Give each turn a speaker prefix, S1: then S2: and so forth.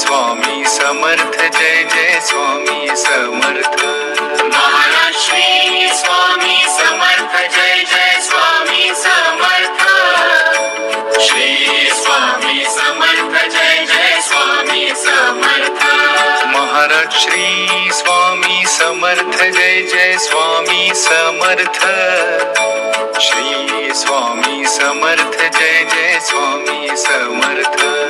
S1: Swami Samarth Jai Jai Swami Samarth.
S2: Maharaj Shri Swami Samarth Jai Jai Swami Samarth. Shri Swami Samarth Jai Jai Swami Samarth.
S1: Maharaj Shri Swami Samarth Jai Jai Swami Samarth. Shri Swami Samarth Jai Jai Swami Samarth.